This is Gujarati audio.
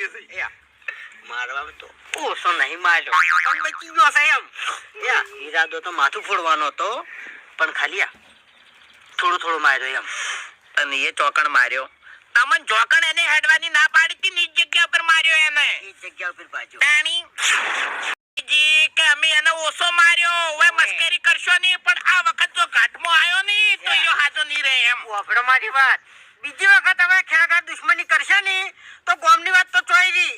લાગે છે? યા મારવામાં તો. ઓછો નહીં માર્યો. પણ બચી ગયો છે એમ. યા ઈરાદો તો માથું ફોડવાનો હતો પણ ખાલી આ. થોડું થોડું માર્યો એમ. અને એ ચોકણ માર્યો. તમને ચોકણ એને હેડવાની ના પાડી હતી ને જગ્યા ઉપર માર્યો એને. એ જગ્યા ઉપર બાજુ પાણી જી કે અમે એને ઓછો માર્યો. હવે મસ્કરી કરશો નહીં પણ આ વખત જો ઘાટમાં આવ્યો નહીં તો યો હાજો નહીં રહે એમ. વાપરો મારી વાત. બીજી તો ગોમની વાત તો ચોઈ રહી